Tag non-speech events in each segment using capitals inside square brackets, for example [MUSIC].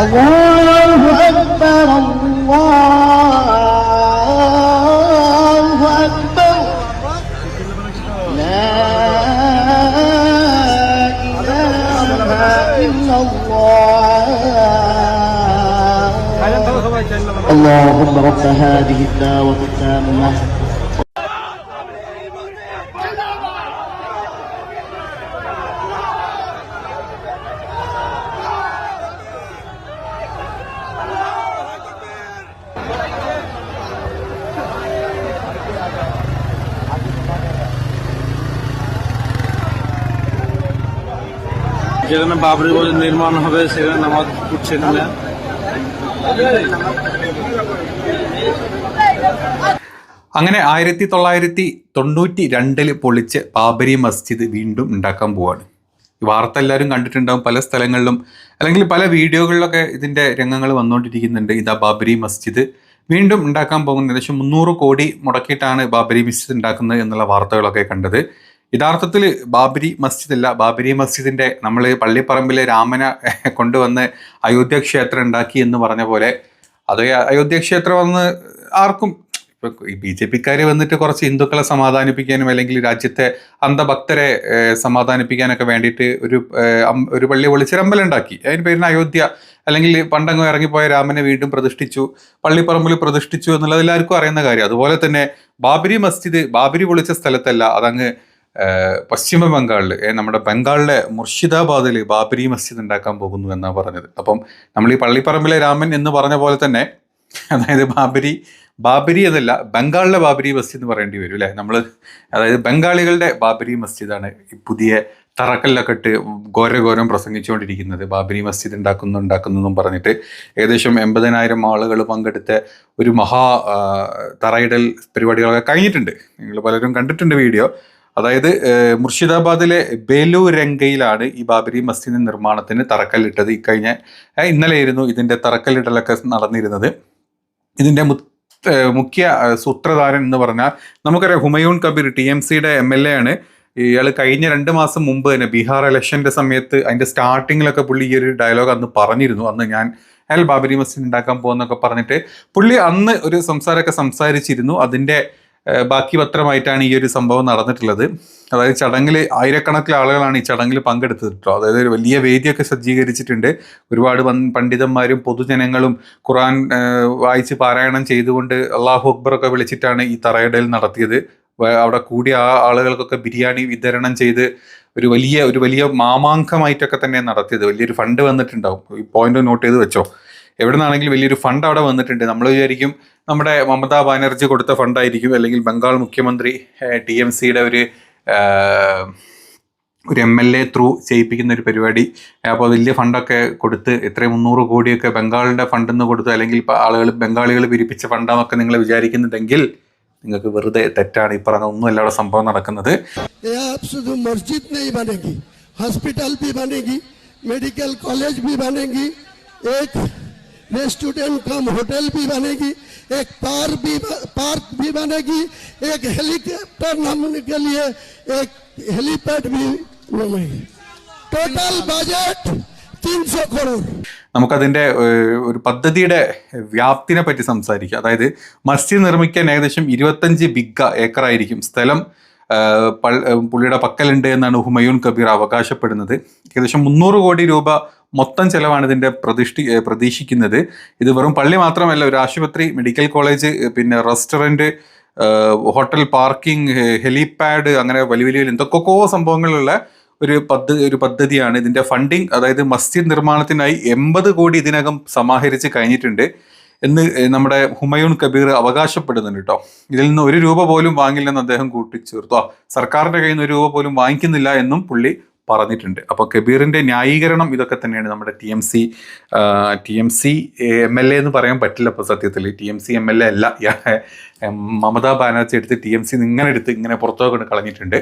الله أكبر الله أكبر. لا إله إلا الله. اللهم رب هذه الدعوة التامة. যেখানে বাবরি মসজিদ নির্মাণ হবে সেখানে নামাজ পড়ছেন না അങ്ങനെ ആയിരത്തി തൊള്ളായിരത്തി തൊണ്ണൂറ്റി രണ്ടിൽ പൊളിച്ച് ബാബരി മസ്ജിദ് വീണ്ടും ഉണ്ടാക്കാൻ പോവാണ് ഈ വാർത്ത എല്ലാവരും കണ്ടിട്ടുണ്ടാവും പല സ്ഥലങ്ങളിലും അല്ലെങ്കിൽ പല വീഡിയോകളിലൊക്കെ ഇതിൻ്റെ രംഗങ്ങൾ വന്നുകൊണ്ടിരിക്കുന്നുണ്ട് ഇതാ ബാബരി മസ്ജിദ് വീണ്ടും ഉണ്ടാക്കാൻ പോകുന്ന ഏകദേശം മുന്നൂറ് കോടി മുടക്കിയിട്ടാണ് ബാബരി മസ്ജിദ് ഉണ്ടാക്കുന്നത് എന്നുള്ള വാർത്തകളൊക്കെ കണ്ടത് യഥാർത്ഥത്തിൽ ബാബരി മസ്ജിദ് അല്ല ബാബരി മസ്ജിദിന്റെ നമ്മൾ പള്ളിപ്പറമ്പിലെ രാമനെ [LAUGHS] കൊണ്ടുവന്ന് അയോധ്യ ക്ഷേത്രം ഉണ്ടാക്കി എന്ന് പറഞ്ഞ പോലെ അത് അയോധ്യ ക്ഷേത്രം വന്ന് ആർക്കും ഈ ബി ജെ പിക്കാർ വന്നിട്ട് കുറച്ച് ഹിന്ദുക്കളെ സമാധാനിപ്പിക്കാനും അല്ലെങ്കിൽ രാജ്യത്തെ അന്ധഭക്തരെ സമാധാനിപ്പിക്കാനൊക്കെ വേണ്ടിയിട്ട് ഒരു ഒരു പള്ളി പൊളിച്ചൊരമ്പലം ഉണ്ടാക്കി. അതിന് പേരിന് അയോധ്യ അല്ലെങ്കിൽ പണ്ടങ്ങ് ഇറങ്ങിപ്പോയ രാമനെ വീണ്ടും പ്രതിഷ്ഠിച്ചു പള്ളിപ്പറമ്പിൽ പ്രതിഷ്ഠിച്ചു എന്നുള്ളത് എല്ലാവർക്കും അറിയുന്ന കാര്യം. അതുപോലെ തന്നെ ബാബരി മസ്ജിദ് ബാബരി പൊളിച്ച സ്ഥലത്തല്ല അതങ്ങ് പശ്ചിമ ബംഗാളിൽ നമ്മുടെ ബംഗാളിലെ മുർഷിദാബാദിൽ ബാബരി മസ്ജിദ് ഉണ്ടാക്കാൻ പോകുന്നു എന്നാണ് പറഞ്ഞത്. അപ്പം നമ്മൾ ഈ പള്ളിപ്പറമ്പിലെ രാമൻ എന്ന് പറഞ്ഞ പോലെ തന്നെ അതായത് ബാബരി ബാബരി എന്നല്ല ബംഗാളിലെ ബാബരി മസ്ജിദ് എന്ന് പറയേണ്ടി വരും അല്ലേ? നമ്മൾ അതായത് ബംഗാളികളുടെ ബാബരി മസ്ജിദാണ് ഈ പുതിയ തറക്കല്ലൊക്കെ ഇട്ട് ഘോരഘോരം പ്രസംഗിച്ചുകൊണ്ടിരിക്കുന്നത്. ബാബരി മസ്ജിദ് ഉണ്ടാക്കുന്നു ഉണ്ടാക്കുന്നു എന്നും പറഞ്ഞിട്ട് ഏകദേശം എൺപതിനായിരം ആളുകൾ പങ്കെടുത്ത ഒരു മഹാ തറയിടൽ പരിപാടികളൊക്കെ കഴിഞ്ഞിട്ടുണ്ട്. നിങ്ങൾ പലരും കണ്ടിട്ടുണ്ട് വീഡിയോ. അതായത് മുർഷിദാബാദിലെ ബേലൂരംഗയിലാണ് ഈ ബാബരി മസ്ജിദ് നിർമ്മാണത്തിന് തറക്കല്ലിട്ടത്. ഇക്കഴിഞ്ഞ ഇന്നലെയായിരുന്നു ഇതിന്റെ തറക്കല്ലിടലൊക്കെ നടന്നിരുന്നത്. ഇതിന്റെ മുഖ്യ സൂത്രധാരൻ എന്ന് പറഞ്ഞാൽ നമുക്കറിയാം ഹുമയൂൺ കബീർ ടി എം സിയുടെ എം എൽ എ ആണ്. ഇയാൾ കഴിഞ്ഞ രണ്ട് മാസം മുമ്പ് തന്നെ ബീഹാർ ഇലക്ഷന്റെ സമയത്ത് അതിന്റെ സ്റ്റാർട്ടിങ്ങിലൊക്കെ പുള്ളി ഈ ഒരു ഡയലോഗ് അന്ന് പറഞ്ഞിരുന്നു. അന്ന് ഞാൻ അയാൾ ബാബരി മസ്ജിദ് ഉണ്ടാക്കാൻ പോകുന്നൊക്കെ പറഞ്ഞിട്ട് പുള്ളി അന്ന് ഒരു സംസാരമൊക്കെ സംസാരിച്ചിരുന്നു. അതിന്റെ ഏഹ്, ബാക്കി പത്രമായിട്ടാണ് ഈ ഒരു സംഭവം നടന്നിട്ടുള്ളത്. അതായത് ചടങ്ങിൽ ആയിരക്കണക്കിന് ആളുകളാണ് ഈ ചടങ്ങിൽ പങ്കെടുത്തത് കേട്ടോ അതായത് ഒരു വലിയ വേദിയൊക്കെ സജ്ജീകരിച്ചിട്ടുണ്ട്. ഒരുപാട് പണ്ഡിതന്മാരും പൊതുജനങ്ങളും ഖുറാൻ വായിച്ച് പാരായണം ചെയ്തുകൊണ്ട് അള്ളാഹു അക്ബർ ഒക്കെ വിളിച്ചിട്ടാണ് ഈ തറയിടയിൽ നടത്തിയത്. അവിടെ കൂടിയ ആ ആളുകൾക്കൊക്കെ ബിരിയാണി വിതരണം ചെയ്ത് ഒരു വലിയ ഒരു വലിയ മാമാങ്കമായിട്ടൊക്കെ തന്നെ നടത്തിയത്. വലിയൊരു ഫണ്ട് വന്നിട്ടുണ്ടാവും. ഈ പോയിന്റ് നോട്ട് ചെയ്ത് വെച്ചോ. എവിടെ നിന്നാണെങ്കിലും വലിയൊരു ഫണ്ട് അവിടെ വന്നിട്ടുണ്ട്. നമ്മൾ വിചാരിക്കും നമ്മുടെ മമതാ ബാനർജി കൊടുത്ത ഫണ്ടായിരിക്കും അല്ലെങ്കിൽ ബംഗാൾ മുഖ്യമന്ത്രി ടി എം സിയുടെ ഒരു ഒരു എം എൽ എ ത്രൂ ചെയ്യിപ്പിക്കുന്ന ഒരു പരിപാടി. അപ്പോൾ വലിയ ഫണ്ടൊക്കെ കൊടുത്ത് ഇത്രയും മുന്നൂറ് കോടിയൊക്കെ ബംഗാളിന്റെ ഫണ്ടിൽ നിന്ന് കൊടുത്ത് അല്ലെങ്കിൽ ആളുകൾ ബംഗാളികൾ പിരിപ്പിച്ച ഫണ്ടാന്നൊക്കെ നിങ്ങൾ വിചാരിക്കുന്നുണ്ടെങ്കിൽ നിങ്ങൾക്ക് വെറുതെ തെറ്റാണ്. ഈ പറഞ്ഞ ഒന്നും അല്ലാതെ സംഭവം നടക്കുന്നത്. Hospital medical college मस्जिद नहीं बनेगी हॉस्पिटल भी बनेगी मेडिकल कॉलेज भी बनेगी एक रेस्टोरेंट कम होटल भी बनेगी एक पार्क भी पार्क भी बनेगी एक हेलीकॉप्टर नामने के लिए एक हेलीपैड भी बनेगी टोटल बजट तीन सौ करोड़ നമുക്കതിൻ്റെ ഏഹ്, ഒരു പദ്ധതിയുടെ വ്യാപ്തിനെ പറ്റി സംസാരിക്കാം അതായത് മസ്ജിദ് നിർമ്മിക്കാൻ ഏകദേശം ഇരുപത്തഞ്ച് ബിഗ്ഗ ഏക്കറായിരിക്കും സ്ഥലം ഏഹ്, പൾ- ഏഹ്, പുള്ളിയുടെ പക്കലുണ്ട് എന്നാണ് ഹുമയൂൺ കബീർ അവകാശപ്പെടുന്നത് ഏകദേശം മുന്നൂറ് കോടി രൂപ മൊത്തം ചെലവാണ് ഇതിന്റെ പ്രതിഷ്ഠി പ്രതീക്ഷിക്കുന്നത്. ഇത് വെറും പള്ളി മാത്രമല്ല ഒരു ആശുപത്രി മെഡിക്കൽ കോളേജ് പിന്നെ റെസ്റ്റോറന്റ് ഹോട്ടൽ പാർക്കിംഗ് ഹെലിപാഡ് അങ്ങനെ വലിയ വലിയ എന്തൊക്കെയോ സംഭവങ്ങളുള്ള ഒരു പദ്ധതി ഒരു പദ്ധതിയാണ് ഇതിന്റെ ഫണ്ടിങ്. അതായത് മസ്ജിദ് നിർമ്മാണത്തിനായി എൺപത് കോടി ഇതിനകം സമാഹരിച്ച് കഴിഞ്ഞിട്ടുണ്ട് എന്ന് നമ്മുടെ ഹുമയൂൺ കബീർ അവകാശപ്പെടുന്നുണ്ട് കേട്ടോ. ഇതിൽ നിന്ന് ഒരു രൂപ പോലും വാങ്ങില്ലെന്ന് അദ്ദേഹം കൂട്ടിച്ചേർത്തു. സർക്കാരിന്റെ കയ്യിൽ നിന്ന് ഒരു രൂപ പോലും വാങ്ങിക്കുന്നില്ല എന്നും പുള്ളി പറഞ്ഞിട്ടുണ്ട്. അപ്പോൾ കബീറിന്റെ ന്യായീകരണം ഇതൊക്കെ തന്നെയാണ് നമ്മുടെ T M C T M C M L A എന്ന് പറയാൻ പറ്റില്ല അപ്പോൾ സത്യത്തിൽ T M C M L A അല്ല. മമതാ ബാനർജി എടുത്ത് ടി എം സി ഇങ്ങനെ എടുത്ത് ഇങ്ങനെ പുറത്തോട്ട് കളഞ്ഞിട്ടുണ്ട്.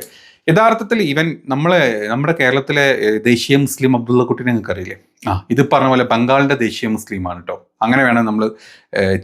യഥാർത്ഥത്തിൽ ഇവൻ നമ്മളെ നമ്മുടെ കേരളത്തിലെ ദേശീയ മുസ്ലിം അബ്ദുള്ള കുട്ടിനെ നിങ്ങൾക്ക് അറിയില്ലേ ആ. ഇത് പറഞ്ഞ പോലെ ബംഗാളിന്റെ ദേശീയ മുസ്ലിമാണ് കേട്ടോ അങ്ങനെ വേണം നമ്മൾ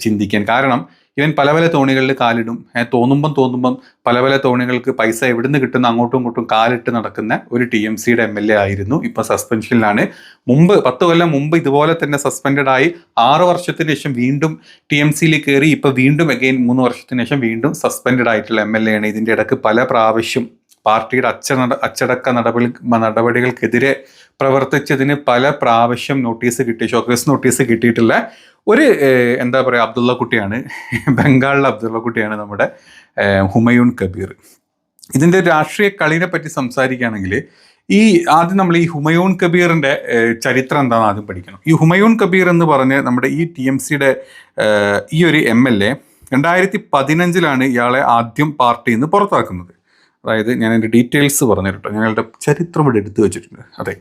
ചിന്തിക്കാൻ. കാരണം ഇവൻ പല പല തോണികളിൽ കാലിടും. തോന്നുമ്പം തോന്നുമ്പം പല പല തോണികൾക്ക് പൈസ എവിടുന്ന് കിട്ടുന്ന അങ്ങോട്ടും ഇങ്ങോട്ടും കാലിട്ട് നടക്കുന്ന ഒരു ടി എം സിയുടെ എം എൽ എ ആയിരുന്നു. ഇപ്പൊ സസ്പെൻഷനിലാണ് മുമ്പ് പത്ത് കൊല്ലം മുമ്പ് ഇതുപോലെ തന്നെ സസ്പെൻഡഡ് ആയി. ആറ് വർഷത്തിന് ശേഷം വീണ്ടും ടി എം സിയിൽ കയറി ഇപ്പൊ വീണ്ടും അഗെയിൻ മൂന്ന് വർഷത്തിന് ശേഷം വീണ്ടും സസ്പെൻഡഡ് ആയിട്ടുള്ള എം എൽ എ ആണ്. ഇതിന്റെ ഇടയ്ക്ക് പല പ്രാവശ്യം പാർട്ടിയുടെ അച്ചട അച്ചടക്ക നടപടി നടപടികൾക്കെതിരെ പ്രവർത്തിച്ചതിന് പല പ്രാവശ്യം നോട്ടീസ് കിട്ടി ഷോക്കേസ് നോട്ടീസ് കിട്ടിയിട്ടുള്ള ഒരു എന്താ പറയുക അബ്ദുള്ള കുട്ടിയാണ്. ബംഗാളിലെ അബ്ദുള്ള കുട്ടിയാണ് നമ്മുടെ ഹുമയൂൺ കബീർ. ഇതിന്റെ രാഷ്ട്രീയ കളിനെ പറ്റി സംസാരിക്കുകയാണെങ്കിൽ ഈ ആദ്യം നമ്മൾ ഈ ഹുമയൂൺ കബീറിന്റെ ചരിത്രം എന്താണെന്ന് ആദ്യം പഠിക്കണം. ഈ ഹുമയൂൺ കബീർ എന്ന് പറഞ്ഞ് നമ്മുടെ ഈ ടി എം സിയുടെ ഈ ഒരു എം എൽ എ രണ്ടായിരത്തി പതിനഞ്ചിലാണ് ഇയാളെ ആദ്യം പാർട്ടിയിൽ നിന്ന് പുറത്താക്കുന്നത്. അതായത് ഞാൻ എന്റെ ഡീറ്റെയിൽസ് പറഞ്ഞു കേട്ടോ ഞങ്ങളുടെ ചരിത്രം ഇവിടെ എടുത്തു വെച്ചിട്ടുണ്ട്. അതെ.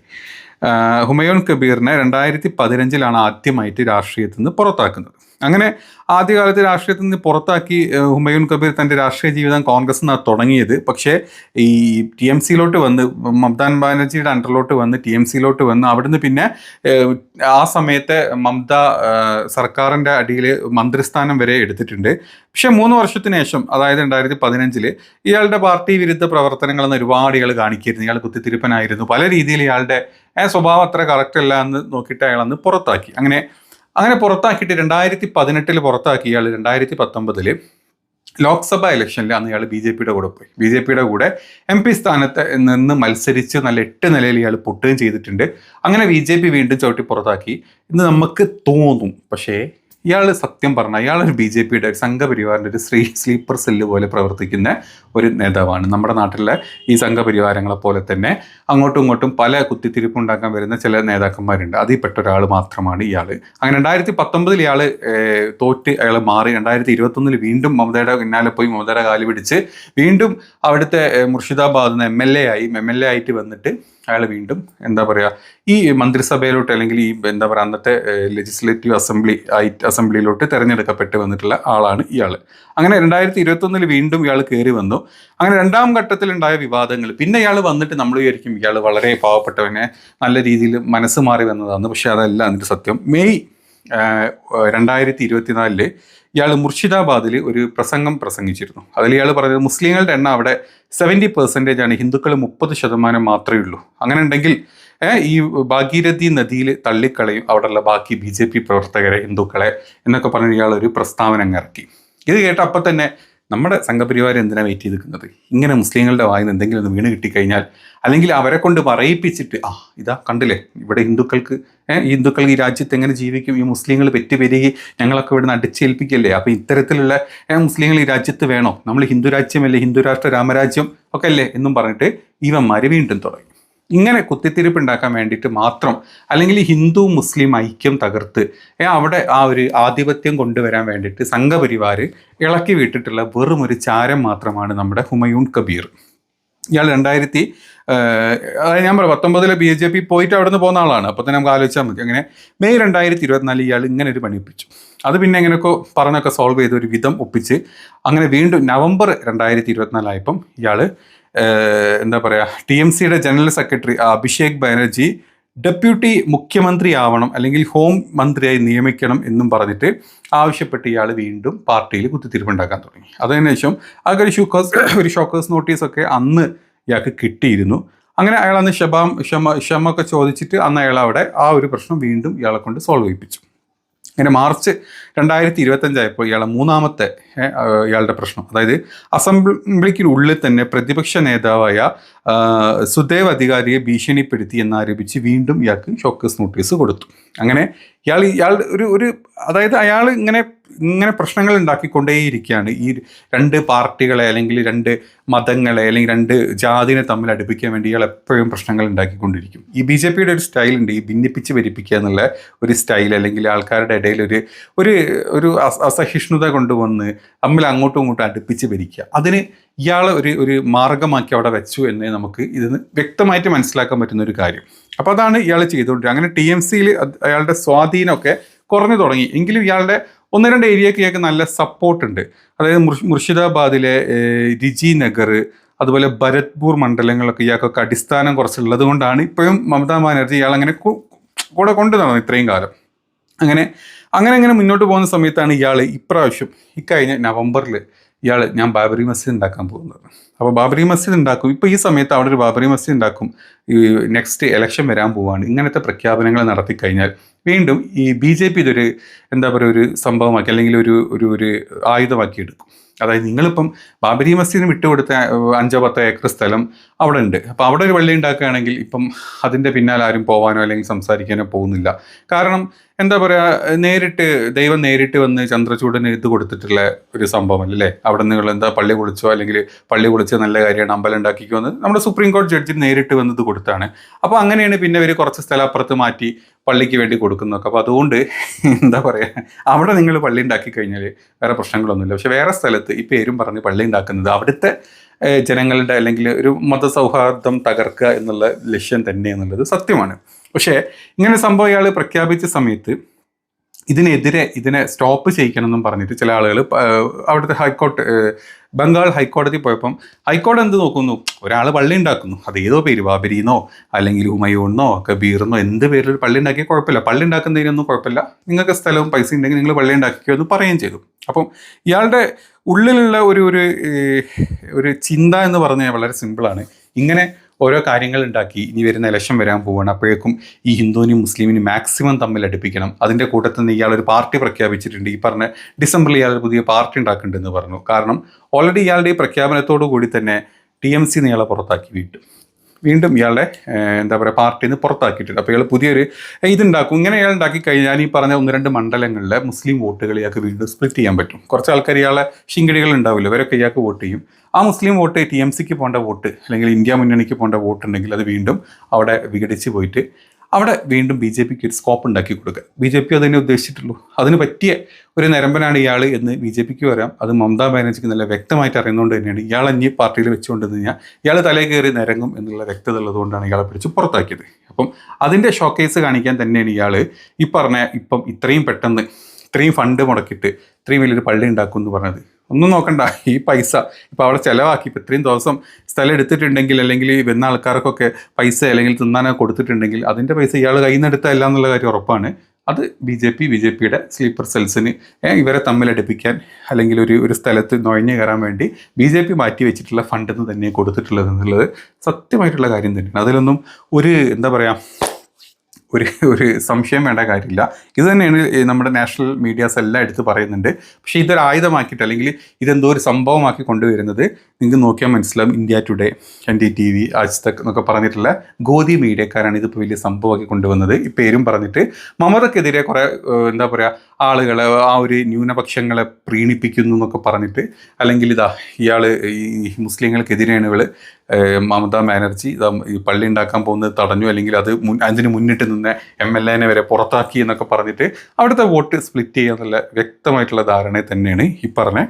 ഹുമയൂൺ കബീറിനെ രണ്ടായിരത്തി പതിനഞ്ചിലാണ് ആദ്യമായിട്ട് രാഷ്ട്രീയത്തിൽ നിന്ന് പുറത്താക്കുന്നത്. അങ്ങനെ ആദ്യകാലത്ത് രാഷ്ട്രീയത്തിൽ നിന്ന് പുറത്താക്കി ഹുമയൂൺ കബീർ തന്റെ രാഷ്ട്രീയ ജീവിതം കോൺഗ്രസ് നിന്നാണ് തുടങ്ങിയത്. പക്ഷേ ഈ ടി എം സിയിലോട്ട് വന്ന് മമതാ ബാനർജിയുടെ അണ്ടറിലോട്ട് വന്ന് ടി എം സിയിലോട്ട് വന്ന് അവിടുന്ന് പിന്നെ ആ സമയത്തെ മമത സർക്കാരിന്റെ അടിയിൽ മന്ത്രിസ്ഥാനം വരെ എടുത്തിട്ടുണ്ട്. പക്ഷെ മൂന്ന് വർഷത്തിന് ശേഷം അതായത് രണ്ടായിരത്തി പതിനഞ്ചിൽ ഇയാളുടെ പാർട്ടി വിരുദ്ധ പ്രവർത്തനങ്ങളെന്ന് ഒരുപാട് ഇയാൾ കാണിക്കിയിരുന്നു. ഇയാൾ കുത്തിത്തിരിപ്പനായിരുന്നു. പല രീതിയിൽ ഇയാളുടെ സ്വഭാവം അത്ര കറക്റ്റ് അല്ല എന്ന് നോക്കിയിട്ട് അയാൾ പുറത്താക്കി. അങ്ങനെ അങ്ങനെ പുറത്താക്കിയിട്ട് രണ്ടായിരത്തി പതിനെട്ടിൽ പുറത്താക്കി ഇയാൾ രണ്ടായിരത്തി പത്തൊമ്പതിൽ ലോക്സഭാ ഇലക്ഷനിൽ അന്ന് ഇയാൾ ബി ജെ പിയുടെ കൂടെ പോയി. ബി ജെ പിയുടെ കൂടെ എം പി സ്ഥാനത്ത് നിന്ന് മത്സരിച്ച് നല്ല എട്ട് നിലയിൽ ഇയാൾ പൊട്ടുകയും ചെയ്തിട്ടുണ്ട്. അങ്ങനെ ബി ജെ പി വീണ്ടും ചവിട്ടി പുറത്താക്കി. ഇന്ന് നമുക്ക് തോന്നും പക്ഷേ ഇയാൾ സത്യം പറഞ്ഞ ഇയാളൊരു ബി ജെ പിയുടെ സംഘപരിവാറിന്റെ ഒരു സ്ത്രീ സ്ലീപ്പർ സെല്ല് പോലെ പ്രവർത്തിക്കുന്ന ഒരു നേതാവാണ്. നമ്മുടെ നാട്ടിലെ ഈ സംഘപരിവാരങ്ങളെ പോലെ തന്നെ അങ്ങോട്ടും ഇങ്ങോട്ടും പല കുത്തിത്തിരിപ്പ് ഉണ്ടാക്കാൻ വരുന്ന ചില നേതാക്കന്മാരുണ്ട്. അതിൽ പെട്ട ഒരാൾ മാത്രമാണ് ഇയാൾ അങ്ങനെ രണ്ടായിരത്തി പത്തൊമ്പതിൽ ഇയാൾ തോറ്റ് അയാൾ മാറി. രണ്ടായിരത്തി ഇരുപത്തൊന്നിൽ വീണ്ടും മമതയുടെ പിന്നാലെ പോയി മമതയുടെ കാൽ പിടിച്ച് വീണ്ടും അവിടുത്തെ മുർഷിദാബാദിൽ മുർഷിദാബാദ് നിന്ന് എം എൽ എ ആയി എം എൽ എ ആയിട്ട് വന്നിട്ട് അയാൾ വീണ്ടും എന്താ പറയുക ഈ മന്ത്രിസഭയിലോട്ട് അല്ലെങ്കിൽ ഈ എന്താ പറയുക അന്നത്തെ ലെജിസ്ലേറ്റീവ് അസംബ്ലി അസംബ്ലിയിലോട്ട് തിരഞ്ഞെടുക്കപ്പെട്ട് വന്നിട്ടുള്ള ആളാണ് ഇയാൾ അങ്ങനെ രണ്ടായിരത്തി ഇരുപത്തൊന്നിൽ വീണ്ടും ഇയാൾ കയറി വന്നു. അങ്ങനെ രണ്ടാം ഘട്ടത്തിലുണ്ടായ വിവാദങ്ങൾ പിന്നെ ഇയാൾ വന്നിട്ട് നമ്മൾ വിചാരിക്കും ഇയാൾ വളരെ പാവപ്പെട്ടവനെ നല്ല രീതിയിൽ മനസ്സ് മാറി വന്നതാണ് പക്ഷേ അതല്ല അതിന്റെ സത്യം. മെയ് രണ്ടായിരത്തി ഇരുപത്തിനാലിൽ ഇയാൾ മുർഷിദാബാദിൽ ഒരു പ്രസംഗം പ്രസംഗിച്ചിരുന്നു. അതിൽ ഇയാൾ പറഞ്ഞത് മുസ്ലിങ്ങളുടെ എണ്ണം അവിടെ സെവന്റി പെർസെന്റേജ് ആണ്. ഹിന്ദുക്കൾ മുപ്പത് ശതമാനം മാത്രമേ ഉള്ളൂ. അങ്ങനെ ഉണ്ടെങ്കിൽ ഈ ഭാഗീരഥി നദിയിൽ തള്ളിക്കളയും അവിടെയുള്ള ബാക്കി ബി ജെ പി പ്രവർത്തകരെ ഹിന്ദുക്കളെ എന്നൊക്കെ പറഞ്ഞ് ഇയാൾ ഒരു പ്രസ്താവന ഇറക്കി. ഇത് കേട്ട് അപ്പം തന്നെ നമ്മുടെ സംഘപരിവാരം എന്തിനാണ് വെയിറ്റ് ചെയ്ത് നിൽക്കുന്നത് ഇങ്ങനെ മുസ്ലിങ്ങളുടെ വായിൽ നിന്ന് എന്തെങ്കിലും ഒന്ന് വീണ് കിട്ടിക്കഴിഞ്ഞാൽ അല്ലെങ്കിൽ അവരെ കൊണ്ട് പറയിപ്പിച്ചിട്ട് ആ ഇതാ കണ്ടില്ലേ? ഇവിടെ ഹിന്ദുക്കൾക്ക് ഈ ഹിന്ദുക്കൾക്ക് ഈ രാജ്യത്ത് എങ്ങനെ ജീവിക്കും? ഈ മുസ്ലിങ്ങൾ പെറ്റുപെരുകി ഞങ്ങളൊക്കെ ഇവിടെ നിന്ന് അടിച്ചേൽപ്പിക്കല്ലേ? അപ്പോൾ ഇത്തരത്തിലുള്ള മുസ്ലിങ്ങൾ ഈ രാജ്യത്ത് വേണോ? നമ്മൾ ഹിന്ദു രാജ്യമല്ലേ? ഹിന്ദു രാഷ്ട്ര രാമരാജ്യം ഒക്കെ അല്ലേ? എന്നും പറഞ്ഞിട്ട് ഇവന്മാർ വീണ്ടും തുടങ്ങി. ഇങ്ങനെ കുത്തിത്തിരിപ്പ് ഉണ്ടാക്കാൻ വേണ്ടിയിട്ട് മാത്രം അല്ലെങ്കിൽ ഹിന്ദു മുസ്ലിം ഐക്യം തകർത്ത് അവിടെ ആ ഒരു ആധിപത്യം കൊണ്ടുവരാൻ വേണ്ടിയിട്ട് സംഘപരിവാർ ഇളക്കി വിട്ടിട്ടുള്ള വെറും ഒരു ചാരം മാത്രമാണ് നമ്മുടെ ഹുമയൂൺ കബീർ. ഇയാൾ രണ്ടായിരത്തി അതായത് ഞാൻ പറയാം പത്തൊമ്പതിലെ ബി ജെ പി പോയിട്ട് അവിടെ നിന്ന് പോകുന്ന ആളാണ്. അപ്പോൾ തന്നെ നമുക്ക് ആലോചിച്ചാൽ മതി. അങ്ങനെ മെയ് രണ്ടായിരത്തി ഇരുപത്തിനാല് ഇയാൾ ഇങ്ങനെ ഒരു പണി ഒപ്പിച്ചു. അത് പിന്നെ എങ്ങനെയൊക്കെ പറഞ്ഞൊക്കെ സോൾവ് ചെയ്ത് ഒരു വിധം ഒപ്പിച്ച് അങ്ങനെ വീണ്ടും നവംബർ രണ്ടായിരത്തി ഇരുപത്തിനാലായപ്പം ഇയാൾ എന്താ പറയുക ടി എം സിയുടെ general secretary Abhishek Banerjee deputy മുഖ്യമന്ത്രി ആവണം അല്ലെങ്കിൽ ഹോം മന്ത്രിയായി നിയമിക്കണം എന്നും പറഞ്ഞിട്ട് ആവശ്യപ്പെട്ട് ഇയാൾ വീണ്ടും പാർട്ടിയിൽ കുത്തിത്തിരിപ്പുണ്ടാക്കാൻ തുടങ്ങി. അതിനുശേഷം അതൊക്കെ ഒരു ഷോക്കേഴ്സ് ഒരു ഷോക്കേഴ്സ് നോട്ടീസൊക്കെ അന്ന് ഇയാൾക്ക് കിട്ടിയിരുന്നു. അങ്ങനെ അയാൾ അന്ന് ഷബാം ക്ഷമ ക്ഷമ ഒക്കെ ചോദിച്ചിട്ട് അന്ന് അയാൾ അവിടെ ആ ഒരു പ്രശ്നം വീണ്ടും ഇയാളെ കൊണ്ട് സോൾവ് ചെയ്യിപ്പിച്ചു. അങ്ങനെ മാർച്ച് രണ്ടായിരത്തി ഇരുപത്തഞ്ചായപ്പോൾ ഇയാളെ മൂന്നാമത്തെ ഇയാളുടെ പ്രശ്നം. അതായത് അസംബ്ലിക്കുള്ളിൽ തന്നെ പ്രതിപക്ഷ നേതാവായ സുദേവ് അധികാരിയെ ഭീഷണിപ്പെടുത്തി എന്നാരോപിച്ച് വീണ്ടും ഇയാൾക്ക് ഷോക്കേസ് നോട്ടീസ് കൊടുത്തു. അങ്ങനെ ഇയാൾ ഇയാൾ ഒരു ഒരു അതായത് അയാൾ ഇങ്ങനെ ഇങ്ങനെ പ്രശ്നങ്ങൾ ഉണ്ടാക്കിക്കൊണ്ടേയിരിക്കുകയാണ്. ഈ രണ്ട് പാർട്ടികളെ അല്ലെങ്കിൽ രണ്ട് മതങ്ങളെ അല്ലെങ്കിൽ രണ്ട് ജാതിനെ തമ്മിൽ അടുപ്പിക്കാൻ വേണ്ടി ഇയാൾ എപ്പോഴും പ്രശ്നങ്ങൾ ഉണ്ടാക്കിക്കൊണ്ടിരിക്കും. ഈ ബി ജെ പിയുടെ ഒരു സ്റ്റൈലുണ്ട് ഈ ഭിന്നിപ്പിച്ച് ഭരിപ്പിക്കുക എന്നുള്ള ഒരു സ്റ്റൈൽ അല്ലെങ്കിൽ ആൾക്കാരുടെ ഇടയിൽ ഒരു ഒരു ഒരു അസഹിഷ്ണുത കൊണ്ടുവന്ന് തമ്മിൽ അങ്ങോട്ടും ഇങ്ങോട്ടും അടുപ്പിച്ച് ഭരിക്കുക. അതിന് ഇയാൾ ഒരു ഒരു മാർഗമാക്കി അവിടെ വെച്ചു എന്ന് നമുക്ക് ഇതിന് വ്യക്തമായിട്ട് മനസ്സിലാക്കാൻ പറ്റുന്ന ഒരു കാര്യം. അപ്പോൾ അതാണ് ഇയാൾ ചെയ്തുകൊണ്ടിരിക്കുക അങ്ങനെ ടി എം സിയിൽ അയാളുടെ സ്വാധീനമൊക്കെ കുറഞ്ഞു തുടങ്ങി. എങ്കിലും ഇയാളുടെ ഒന്ന് രണ്ട് ഏരിയക്ക് ഇയാൾക്ക് നല്ല സപ്പോർട്ട് ഉണ്ട്. അതായത് മുർഷിദാബാദിലെ രിജി നഗർ അതുപോലെ ഭരത്പൂർ മണ്ഡലങ്ങളൊക്കെ ഇയാൾക്കൊക്കെ അടിസ്ഥാനം കുറച്ചുള്ളത് കൊണ്ടാണ് ഇപ്പോഴും മമതാ ബാനർജി ഇയാൾ അങ്ങനെ കൂടെ കൊണ്ടു നടന്നു ഇത്രയും കാലം. അങ്ങനെ അങ്ങനെ അങ്ങനെ മുന്നോട്ട് പോകുന്ന സമയത്താണ് ഇയാൾ ഇപ്രാവശ്യം ഇക്കഴിഞ്ഞ നവംബറിൽ ഇയാൾ ഞാൻ ബാബറി മസ്ജിദ് ഉണ്ടാക്കാൻ പോകുന്നത്. അപ്പോൾ ബാബറി മസ്ജിദ് ഉണ്ടാക്കും. ഇപ്പോൾ ഈ സമയത്ത് അവിടെ ഒരു ബാബറി മസ്ജിദ് ഉണ്ടാക്കും. ഈ നെക്സ്റ്റ് ഇലക്ഷൻ വരാൻ പോവാണ്. ഇങ്ങനത്തെ പ്രഖ്യാപനങ്ങൾ നടത്തി കഴിഞ്ഞാൽ വീണ്ടും ഈ ബി ജെ പി ഇതൊരു എന്താ പറയുക ഒരു സംഭവമാക്കി അല്ലെങ്കിൽ ഒരു ഒരു ഒരു ആയുധമാക്കി എടുക്കും. അതായത് നിങ്ങളിപ്പം ബാബരി മസ്ജിദിന് വിട്ടുകൊടുത്ത അഞ്ചോ പത്തോ ഏക്കർ സ്ഥലം അവിടെ ഉണ്ട് അപ്പോൾ അവിടെ ഒരു പള്ളി ഉണ്ടാക്കുകയാണെങ്കിൽ ഇപ്പം അതിന്റെ പിന്നാലെ ആരും പോകാനോ അല്ലെങ്കിൽ സംസാരിക്കാനോ പോകുന്നില്ല. കാരണം എന്താ പറയുക നേരിട്ട് ദൈവം നേരിട്ട് വന്ന് ചന്ദ്രചൂടന് ഇത് കൊടുത്തിട്ടുള്ള ഒരു സംഭവം അല്ലേ? അവിടെ നിങ്ങൾ എന്താ പള്ളി കുളിച്ചോ അല്ലെങ്കിൽ പള്ളി കുളിച്ച് നല്ല കാര്യമാണ് അമ്പലം ഉണ്ടാക്കിക്കോ എന്ന് നമ്മുടെ സുപ്രീം കോടതി ജഡ്ജി നേരിട്ട് വന്നത് കൊടുത്താണ്. അപ്പോൾ അങ്ങനെയാണ് പിന്നെ ഇവർ കുറച്ച് സ്ഥലം അപ്പുറത്ത് മാറ്റി പള്ളിക്ക് വേണ്ടി കൊടുക്കുന്നതൊക്കെ. അപ്പോൾ അതുകൊണ്ട് എന്താ പറയുക അവിടെ നിങ്ങൾ പള്ളി ഉണ്ടാക്കി കഴിഞ്ഞാൽ വേറെ പ്രശ്നങ്ങളൊന്നുമില്ല. പക്ഷെ വേറെ സ്ഥലത്ത് ഈ പേരും പറഞ്ഞ് പള്ളി ഉണ്ടാക്കുന്നത്. അവിടുത്തെ ജനങ്ങളുടെ അല്ലെങ്കിൽ ഒരു മതസൗഹാർദ്ദം തകർക്കുക എന്നുള്ള ലക്ഷ്യം തന്നെ എന്നുള്ളത് സത്യമാണ്. പക്ഷേ ഇങ്ങനെ സംഭവം ഇയാൾ പ്രഖ്യാപിച്ച സമയത്ത് ഇതിനെതിരെ ഇതിനെ സ്റ്റോപ്പ് ചെയ്യിക്കണം എന്നും പറഞ്ഞിട്ട് ചില ആളുകൾ അവിടുത്തെ ഹൈക്കോർട്ട് ബംഗാൾ ഹൈക്കോടതി പോയപ്പം ഹൈക്കോടതി എന്ത് നോക്കുന്നു? ഒരാൾ പള്ളി ഉണ്ടാക്കുന്നു. അത് ഏതോ പേര് ബാബരിന്നോ അല്ലെങ്കിൽ ഹുമയൂന്നോ കബീർന്നോ എന്ത് പേരിൽ പള്ളി ഉണ്ടാക്കിയാൽ കുഴപ്പമില്ല. പള്ളി ഉണ്ടാക്കുന്നതിനൊന്നും കുഴപ്പമില്ല. നിങ്ങൾക്ക് സ്ഥലവും പൈസ ഉണ്ടെങ്കിൽ നിങ്ങൾ പള്ളി ഉണ്ടാക്കിയോ എന്ന് പറയുകയും ചെയ്തു. അപ്പം ഇയാളുടെ ഉള്ളിലുള്ള ഒരു ഒരു ഒരു ചിന്ത എന്ന് പറഞ്ഞാൽ വളരെ സിമ്പിളാണ് ഇങ്ങനെ ഓരോ കാര്യങ്ങൾ ഉണ്ടാക്കി ഇനി വരുന്ന ഇലക്ഷൻ വരാൻ പോവുകയാണ് അപ്പോഴേക്കും ഈ ഹിന്ദുവിനും മുസ്ലിമിനും മാക്സിമം തമ്മിൽ അടുപ്പിക്കണം. അതിന്റെ കൂട്ടത്തിൽ നിന്ന് ഇയാൾ ഒരു പാർട്ടി പ്രഖ്യാപിച്ചിട്ടുണ്ട്. ഈ പറഞ്ഞ ഡിസംബറിൽ ഇയാൾ പുതിയ പാർട്ടി ഉണ്ടാക്കുന്നുണ്ടെന്ന് പറഞ്ഞു. കാരണം ഓൾറെഡി ഇയാളുടെ ഈ പ്രഖ്യാപനത്തോടു കൂടി തന്നെ ടി എം സി ഇയാളെ പുറത്താക്കി വിട്ടു. വീണ്ടും ഇയാളുടെ എന്താ പറയുക പാർട്ടിയിൽ നിന്ന് പുറത്താക്കിയിട്ടുണ്ട്. അപ്പോൾ ഇയാൾ പുതിയൊരു ഇതുണ്ടാക്കും. ഇങ്ങനെ ഇയാൾ ഉണ്ടാക്കി കഴിഞ്ഞാൽ ഈ പറഞ്ഞ ഒന്ന് രണ്ട് മണ്ഡലങ്ങളിൽ മുസ്ലിം വോട്ടുകൾ ഇയാൾക്ക് വീണ്ടും സ്പ്ലിറ്റ് ചെയ്യാൻ പറ്റും. കുറച്ച് ആൾക്കാർ ഇയാളെ ശിങ്കിടികൾ ഉണ്ടാവില്ല ഇവരൊക്കെ ഇയാൾക്ക് വോട്ട് ചെയ്യും. ആ മുസ്ലിം വോട്ട് ടി എം സിക്ക് പോകേണ്ട വോട്ട് അല്ലെങ്കിൽ ഇന്ത്യ മുന്നണിക്ക് പോകേണ്ട വോട്ടുണ്ടെങ്കിൽ അത് വീണ്ടും അവിടെ വിഘടിച്ച് പോയിട്ട് അവിടെ വീണ്ടും ബി ജെ പിക്ക് ഒരു സ്കോപ്പ് ഉണ്ടാക്കി കൊടുക്കുക. ബി ജെ പി അതിനെ ഉദ്ദേശിച്ചിട്ടുള്ളൂ. അതിന് പറ്റിയ ഒരു നിരമ്പനാണ് ഇയാൾ എന്ന് ബി ജെ പിക്ക് വരാം അത് മമതാ ബാനർജിക്ക് നല്ല വ്യക്തമായിട്ട് അറിയുന്നതുകൊണ്ട് തന്നെയാണ് ഇയാൾ അന്യ പാർട്ടിയിൽ വെച്ചുകൊണ്ട് കഴിഞ്ഞാൽ ഇയാൾ തലേ കയറി നിരങ്ങും എന്നുള്ള വ്യക്തത ഉള്ളതുകൊണ്ടാണ് ഇയാളെ പിടിച്ച് പുറത്താക്കിയത്. അപ്പം അതിന്റെ ഷോക്കേസ് കാണിക്കാൻ തന്നെയാണ് ഇയാൾ ഈ പറഞ്ഞ ഇപ്പം ഇത്രയും പെട്ടെന്ന് ഇത്രയും ഫണ്ട് മുടക്കിയിട്ട് ഇത്രയും വലിയൊരു പള്ളി ഉണ്ടാക്കും എന്ന് പറഞ്ഞത്. ഒന്നും നോക്കണ്ട. ഈ പൈസ ഇപ്പോൾ അവിടെ ചിലവാക്കി. ഇപ്പം ഇത്രയും ദിവസം സ്ഥലം എടുത്തിട്ടുണ്ടെങ്കിൽ അല്ലെങ്കിൽ വരുന്ന ആൾക്കാർക്കൊക്കെ പൈസ അല്ലെങ്കിൽ തിന്നാനൊക്കെ കൊടുത്തിട്ടുണ്ടെങ്കിൽ അതിന്റെ പൈസ ഇയാൾ കയ്യിൽ നിന്ന് എടുത്തല്ല എന്നുള്ള കാര്യം ഉറപ്പാണ്. അത് B J P B J പിയുടെ സ്ലീപ്പർ സെൽസിന് ഇവരെ തമ്മിലടുപ്പിക്കാൻ അല്ലെങ്കിൽ ഒരു ഒരു സ്ഥലത്ത് നുഴഞ്ഞു കയറാൻ വേണ്ടി ബി ജെ പി മാറ്റി വെച്ചിട്ടുള്ള ഫണ്ടെന്ന് തന്നെ കൊടുത്തിട്ടുള്ളത് എന്നുള്ളത് സത്യമായിട്ടുള്ള കാര്യം തന്നെയാണ്. അതിലൊന്നും ഒരു എന്താ പറയുക ഒരു ഒരു സംശയം വേണ്ട കാര്യമില്ല. ഇത് തന്നെയാണ് നമ്മുടെ നാഷണൽ മീഡിയാസ് എല്ലാം എടുത്ത് പറയുന്നുണ്ട്. പക്ഷേ ഇതൊരു ആയുധമാക്കിയിട്ട് അല്ലെങ്കിൽ ഇതെന്തോ ഒരു സംഭവമാക്കി കൊണ്ടുവരുന്നത് നിങ്ങൾക്ക് നോക്കിയാൽ മനസ്സിലാവും. India today N D T V Aaj Tak എന്നൊക്കെ പറഞ്ഞിട്ടുള്ള ഗോദി മീഡിയക്കാരാണ് ഇതിപ്പോൾ വലിയ സംഭവമാക്കി കൊണ്ടുവന്നത്. ഈ പേരും പറഞ്ഞിട്ട് മമതക്കെതിരെ കുറേ എന്താ പറയുക ആളുകളെ ആ ഒരു ന്യൂനപക്ഷങ്ങളെ പ്രീണിപ്പിക്കുന്നു എന്നൊക്കെ പറഞ്ഞിട്ട് അല്ലെങ്കിൽ ഇതാ ഇയാൾ ഈ മുസ്ലിങ്ങൾക്കെതിരെയാണ് ഇവൾ മമതാ ബാനർജി ഇതാ ഈ പള്ളി ഉണ്ടാക്കാൻ പോകുന്നത് തടഞ്ഞു അല്ലെങ്കിൽ അത് മുൻ അതിന് മുന്നിട്ട് നിന്ന് എം എൽ എനെ വരെ പുറത്താക്കി എന്നൊക്കെ പറഞ്ഞിട്ട് അവിടുത്തെ വോട്ട് സ്പ്ലിറ്റ് ചെയ്യാന്നുള്ള വ്യക്തമായിട്ടുള്ള ധാരണ തന്നെയാണ് ഈ പറഞ്ഞ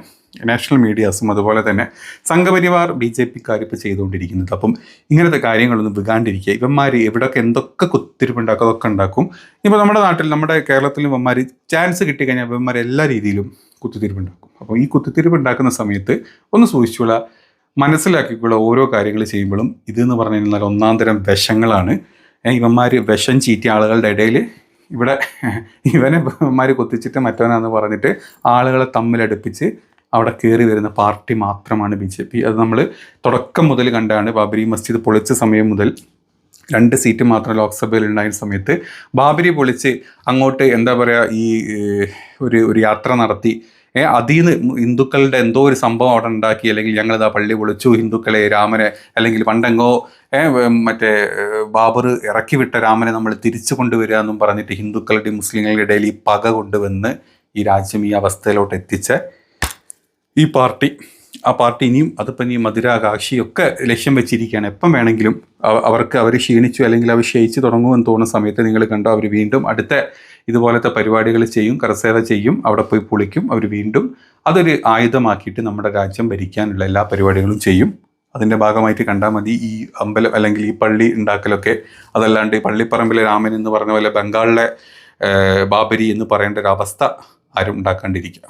നാഷണൽ മീഡിയാസും അതുപോലെ തന്നെ സംഘപരിവാർ ബി ജെ പിക്കാർ ഇപ്പോൾ ചെയ്തുകൊണ്ടിരിക്കുന്നത്. അപ്പം ഇങ്ങനത്തെ കാര്യങ്ങളൊന്നും വികാണ്ടിരിക്കുക. ഇവന്മാർ എവിടെയൊക്കെ എന്തൊക്കെ കുത്തിരിപ്പുണ്ടാക്കും അതൊക്കെ ഉണ്ടാക്കും. ഇപ്പോൾ നമ്മുടെ നാട്ടിൽ നമ്മുടെ കേരളത്തിലും ഇവന്മാർ ചാൻസ് കിട്ടിക്കഴിഞ്ഞാൽ ഇവന്മാർ എല്ലാ രീതിയിലും കുത്തിത്തിരിപ്പുണ്ടാക്കും. അപ്പോൾ ഈ കുത്തിത്തിരിപ്പുണ്ടാക്കുന്ന സമയത്ത് ഒന്ന് സൂക്ഷിച്ചുള്ള മനസ്സിലാക്കിക്കുള്ള ഓരോ കാര്യങ്ങൾ ചെയ്യുമ്പോഴും ഇതെന്ന് പറഞ്ഞു കഴിഞ്ഞാൽ ഒന്നാം തരം വിഷങ്ങളാണ്. ഇവന്മാർ വിഷം ചീറ്റിയ ആളുകളുടെ ഇടയിൽ ഇവിടെ ഇവനെ ഇവന്മാർ കുത്തിച്ചിട്ട് മറ്റവനാന്ന് പറഞ്ഞിട്ട് ആളുകളെ തമ്മിലടുപ്പിച്ച് അവിടെ കയറി വരുന്ന പാർട്ടി മാത്രമാണ് ബി ജെ പി. അത് നമ്മൾ തുടക്കം മുതൽ കണ്ടാണ് ബാബരി മസ്ജിദ് പൊളിച്ച സമയം മുതൽ രണ്ട് സീറ്റ് മാത്രം ലോക്സഭയിൽ ഉണ്ടായിരുന്ന സമയത്ത് ബാബരി പൊളിച്ച് അങ്ങോട്ട് എന്താ പറയുക ഈ ഒരു ഒരു യാത്ര നടത്തി. അതിൽ നിന്ന് ഹിന്ദുക്കളുടെ എന്തോ ഒരു സംഭവം അവിടെ ഉണ്ടാക്കി. അല്ലെങ്കിൽ ഞങ്ങളിതാ പള്ളി പൊളിച്ചു ഹിന്ദുക്കളെ രാമനെ അല്ലെങ്കിൽ പണ്ടെങ്കോ മറ്റേ ബാബർ ഇറക്കി വിട്ട രാമനെ നമ്മൾ തിരിച്ചു കൊണ്ടുവരിക എന്നും പറഞ്ഞിട്ട് ഹിന്ദുക്കളുടെയും മുസ്ലിങ്ങളുടെ ഇടയിൽ ഈ പക കൊണ്ടുവന്ന് ഈ രാജ്യം ഈ അവസ്ഥയിലോട്ട് എത്തിച്ച ഈ പാർട്ടി ആ പാർട്ടി ഇനിയും അതിപ്പോൾ മധുര മധുരാകാശിയൊക്കെ ലക്ഷ്യം വെച്ചിരിക്കുകയാണ്. എപ്പം വേണമെങ്കിലും അവർക്ക് അവർ ക്ഷീണിച്ചു അല്ലെങ്കിൽ അവർ ക്ഷയിച്ചു തുടങ്ങുമെന്ന് തോന്നുന്ന സമയത്ത് നിങ്ങൾ കണ്ടോ അവർ വീണ്ടും അടുത്ത ഇതുപോലത്തെ പരിപാടികൾ ചെയ്യും കരസേവ ചെയ്യും അവിടെ പോയി പൊളിക്കും അവർ വീണ്ടും അതൊരു ആയുധമാക്കിയിട്ട് നമ്മുടെ രാജ്യം ഭരിക്കാനുള്ള എല്ലാ പരിപാടികളും ചെയ്യും. അതിന്റെ ഭാഗമായിട്ട് കണ്ടാൽ മതി ഈ അമ്പലം അല്ലെങ്കിൽ ഈ പള്ളി ഉണ്ടാക്കലൊക്കെ. അതല്ലാണ്ട് പള്ളിപ്പറമ്പിലെ രാമൻ എന്ന് പറഞ്ഞ പോലെ ബംഗാളിലെ ബാബരി എന്ന് പറയേണ്ട ഒരു അവസ്ഥ ആരും ഉണ്ടാക്കാണ്ടിരിക്കുക.